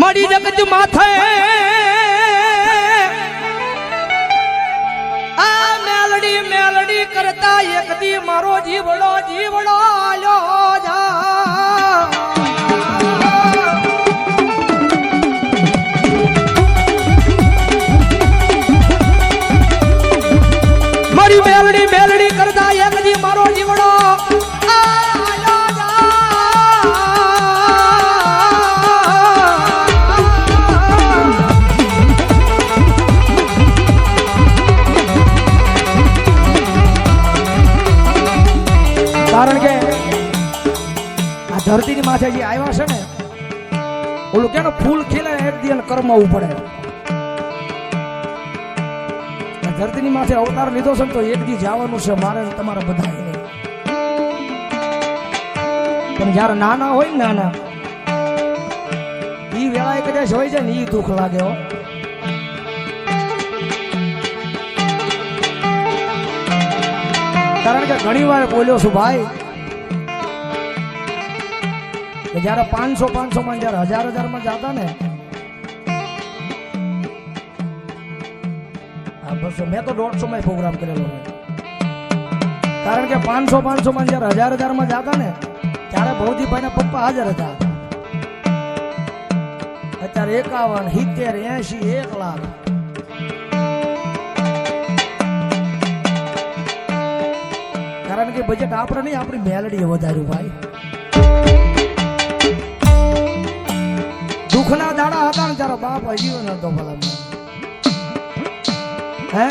મળી જગત માથે. આ મેલડી મેલડી કરતા એક દી મારો જીવડો જીવડો આલ્યો જા. કારણ કે આ ધરતીની માથે જે આવ્યા છે ને, ઓલું કે ફૂલ ખીલે એક દિન કરમાવું પડે. ધરતીની માથે અવતાર લીધો છે તો એક દી જવાનું છે મારે તમારે બધા પણ જ્યારે નાના હોય ને નાના, ઈ વેળાએ કદાચ હોય છે ને ઈ દુઃખ લાગે હો. કારણ કે ઘણી વાર બોલ્યો છું, ભાઈ કે જયારે પાંચસો પાંચસો માં જયારે હજાર હજારમાં જતા ને, આ બસો મેં તો દોઢસો માં પ્રોગ્રામ કરેલો છે. કારણ કે પાંચસો પાંચસો માં જયારે હજાર હજારમાં જતા ને, ત્યારે ભૌતિકભાઈ ના પપ્પા હાજર હતા અત્યારે એકાવન, સિત્તેર એસી એક લાખ કારણ કે બજેટ આપણે નહીં આપણી મેલડીએ વધાર્યું ભાઈ. દુઃખના દાડા હતા ને તારો બાપ હજી નતો ભલા. હે?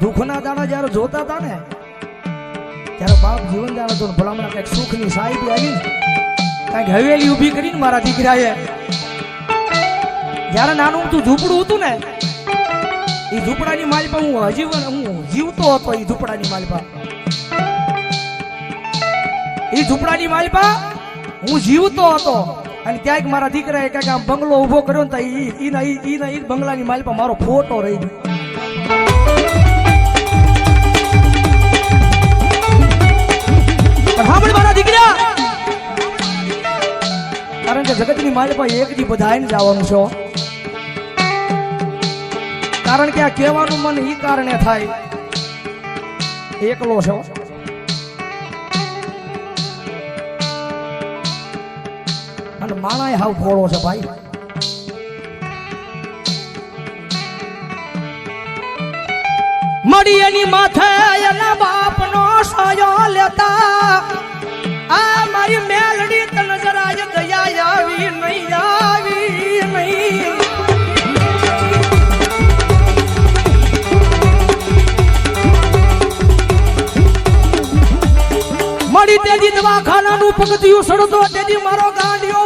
દુઃખના દાડા જ્યારે જોતા હતા ને, ત્યારે બાપ જીવન દાડા હતો ભલામણ કંઈક સુખની સાહેબી આવી. કાંઈક હવેલી ઊભી કરીને મારા દીકરાએ. જ્યારે નાનું તું ઝૂંપડું હતું ને એ ઝૂંપડાની માલિપા હું હજી હું જીવતો હતો એ ઝૂંપડાની માલિપા. એ ઝૂંપડાની માલિપા હું જીવતો હતો. અને ક્યાંક મારા દીકરાએ ક્યાંક આમ બંગલો ઊભો કર્યો ને એના એના ઈ બંગલાની માલિપા મારો ફોટો રહી ગયો. મારા દીકરા! કારણ કે જગતની માલિપા એક દી બધાને જવાનું છે. કારણ કે આ કહેવાનું મન ઈ કારણે થાય. એકલો છો અને માણાય હાવ થોડો છે ભાઈ. મળી એની માથે એના બાપનો સાયો લેતા. આ મારી મેલડી દવાખાનાનું પગથિયું સડતો તેથી મારો ગાંડિયો.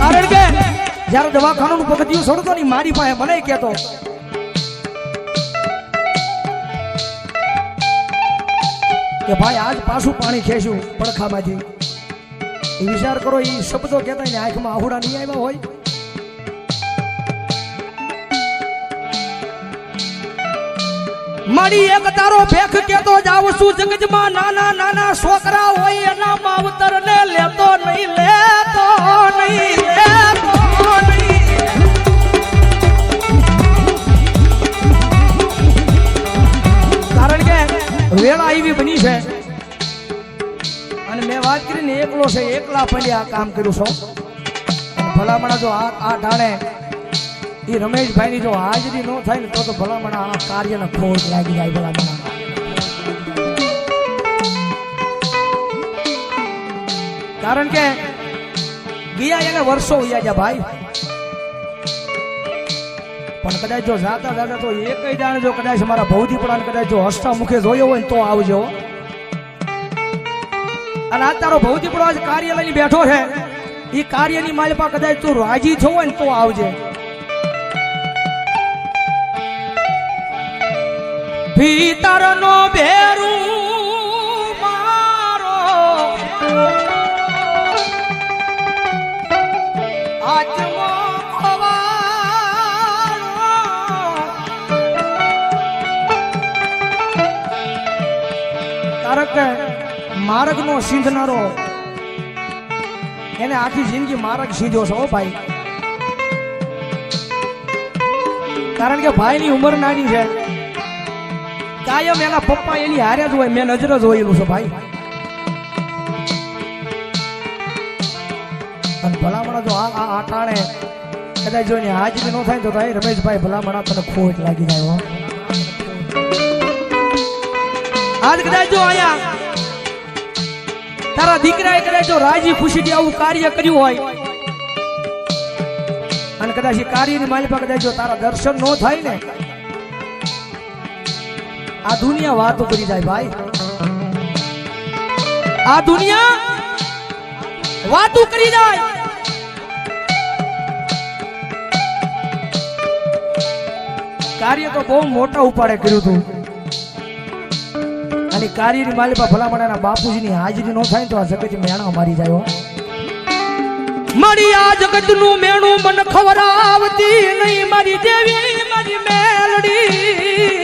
કારણ કે જ્યારે દવાખાનાનું પગથિયું સડતો ને મારી પાસે મને કહેતો. કે ભાઈ, આજ પાછું પાણી ખેંચ્યું પડખામાંથી. વિચાર કરો એ શબ્દો કહેતા આંખમાં આહુડા નહીં આવ્યા હોય. મારી એક તારો ભેખ કેતો જાવ છું જગજમાં. નાના નાના છોકરા હોય એના માવતર ને લેતો નહીં લેતો નહીં, લેતો કારણ કે વેળા એવી બની છે. અને મેં વાત કરીને એકલો છે, એકલા પડી આ કામ કર્યું છો. ભલામણા જો આ આ ઢાણે એ રમેશભાઈની જો હાજરી ન થાય ને તો તો ભલામણ આ કાર્યને ખોટ લાગી જાય ભલામણ. કારણ કે ગયા એને વર્ષો વયા ગયા ભાઈ. પણ કદાચ જો જાતા જાતા તો એક જાણે જો કદાચ મારા ભૌતિક પણ કદાચ જો હસતા મુખે જોયો હોય તો આવજો. અને આ તારો ભૌતિક પણ આજ કાર્ય લઈને બેઠો છે. એ કાર્યની માલપા કદાચ તું રાજી થયો હોય ને તો આવજે. ભીતરનો ભેરું મારો. આત્મો માર્ગનો સીંધનારો? એને આખી જિંદગી માર્ગ સીધો છે ભાઈ. કારણ કે ભાઈની ઉંમર નાની છે. કાયમ એના પપ્પા, એની હારે જ હોય, મેં નજર જ હોયેલું છે ભાઈ. અને જો આ આ ટાણે કદાચ જો હાજરી ન થાય તો ભાઈ રમેશભાઈ, ભલામણ તને ખોટ લાગી જાય આજ કદાચ જો અહીંયા તારા દીકરાએ કદાચ જો રાજી ખુશીથી આવું કાર્ય કર્યું હોય, અને કદાચ એ કાર્યની માલિકા કદાચ જો તારા દર્શન ન થાય ને આ દુનિયા વાતો કરી જાય ભાઈ. આ દુનિયા વાતો કરી જાય. કાર્ય તો બહુ મોટા ઉપાડે કર્યું હતું અને કાર્યની માલિકા ભલામણાના બાપુજીની હાજરી ન થાય તો આ જગત મેણા મારી જાય. મારી આ જગતનું મેણું મન ખવરાવતી નહીં, મારી દેવી, મારી મેલડી.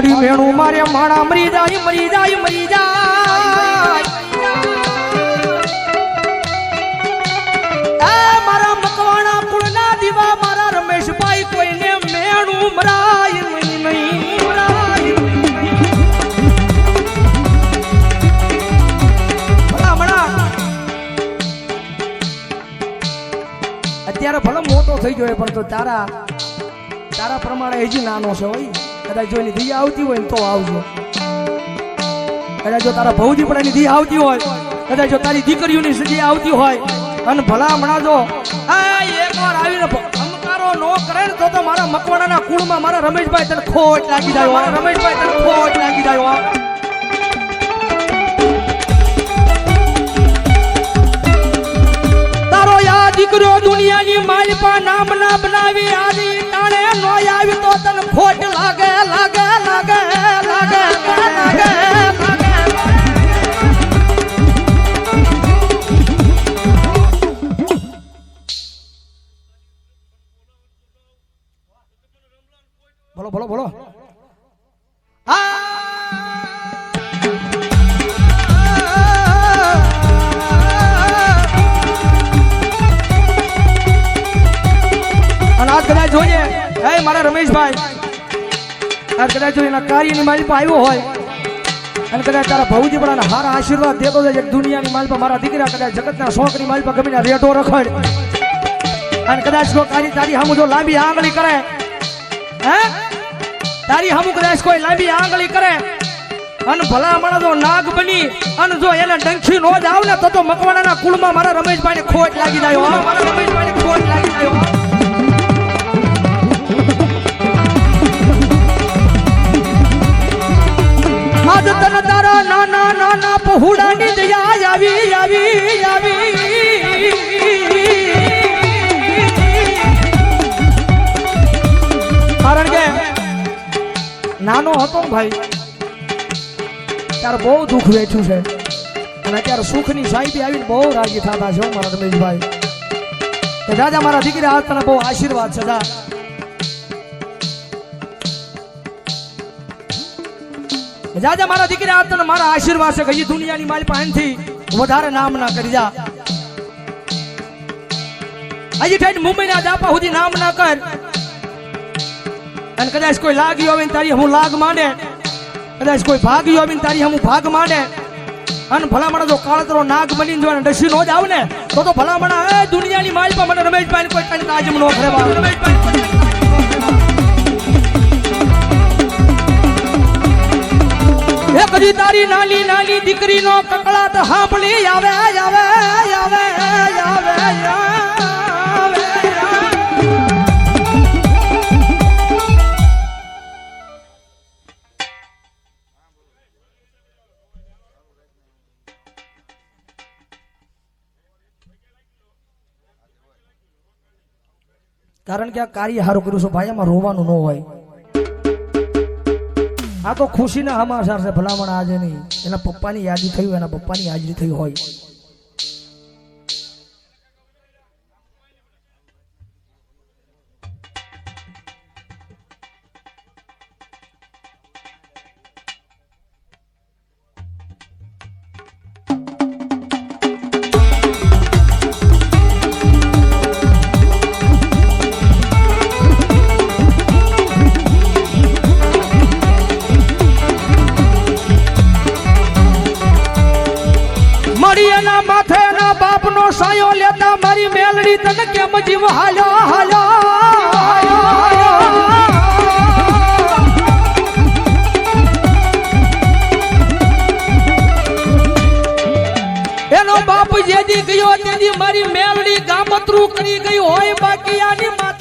મારી મેણું મારે માણા, મરી જાય મરી જાય મરી જાય. મારા મકવાણા કુળના દીવા, મારા રમેશભાઈ કોઈને મેણું મરાય નહીં અત્યારે ભલે મોટો થઈ ગયો પણ તો તારા તારા પ્રમાણે હજી નાનો છે હોય. કદાચ જો એની ધી આવતી હોય તો આવજો. કદાચ જો તારા ભૌજી પણ એની ધી આવતી હોય, કદાચ જો તારી દીકરીઓની સજી આવતી હોય, અને ભલા હમણાં જો આ એકવાર આવીને અમકારો નો કરે ને તો તો મારા મકવાણાના કુળમાં મારા રમેશભાઈ તને ખોટ લાગી જાય. રમેશભાઈ તને બોલો બોલો બોલો. આજ કદાચ જોઈએ, હે, મારા રમેશભાઈ. આ કદાચ જોઈએ કાર્યની માલિક આવ્યો હોય. અને કદાચ તારા ભૌજી પણ હારા આશીર્વાદ દેતો જાય દુનિયાની માલિક, મારા દીકરા કદાચ જગતના શોખની માલિક પર ત્યાં રેટો રખડ. અને કદાચ જો તારી તારી હમ જો લાંબી આંગળી કરે, હે? તારી અમુક કદાચ કોઈ લાંબી આંગળી કરે, અને ભલા માણસ જો નાગ બની, અને જો એને ડંખી નો જ આવ ને, તો તો મકવાણાના કુળમાં મારા રમેશભાઈ ખોટ લાગી જાય. મારા રમેશભાઈ ખોટ લાગી જાય. આજ ના તારા નાના પહોળાની દયા આવી આવી આવી હતો ભાઈ? ત્યારે બહુ દુઃખ વેઠ્યું છે. અને અત્યારે સુખની સાહેબી આવીને બહુ રાજી થતા છે મારા રમેશભાઈ. કે દાદા, મારા દીકરી આજ તને બહુ આશીર્વાદ છે દા જાજા મારા દીકરા આજ તને મારા આશીર્વાદ છે કે દુનિયાની મારી પાસેથી વધારે નામ ના કરી, જા. હજી થઈને મુંબઈના જાપા સુધી નામ ના કર. અને કદાચ કોઈ લાગ્યું આવે તારી હું લાગ માંડે, કદાચ કોઈ ભાગ્યું આવે તારી હું ભાગ માંડે. અને ભલામણા જો કાળતરો નાગ બની જો ડસી નો જ આવને, તો તો ભલામણા, એ દુનિયાની માલ પર મને રમેશભાઈ કોઈ તને તાજમ નો ખરે રમેશભાઈ એ કદી તારી નાની નાની દીકરીનો કકળાટ સાંભળી આવે આવે આવે આવે આવે. કારણ કે આ કાર્ય સારું કર્યું છે, ભાઈ એમાં રોવાનું ન હોય. આ તો ખુશીના સમાચાર છે, ભલામણ આજે નહીં. એના પપ્પાની યાદી થયું, એના પપ્પાની હાજરી થઈ હોય. તને કેમ જીવ હાલ્યો હાલ્યો? એનો બાપ જેદી ગયો, તેદી મારી મેલડી ગામતરું કરી ગઈ હોય બાકી આની માથે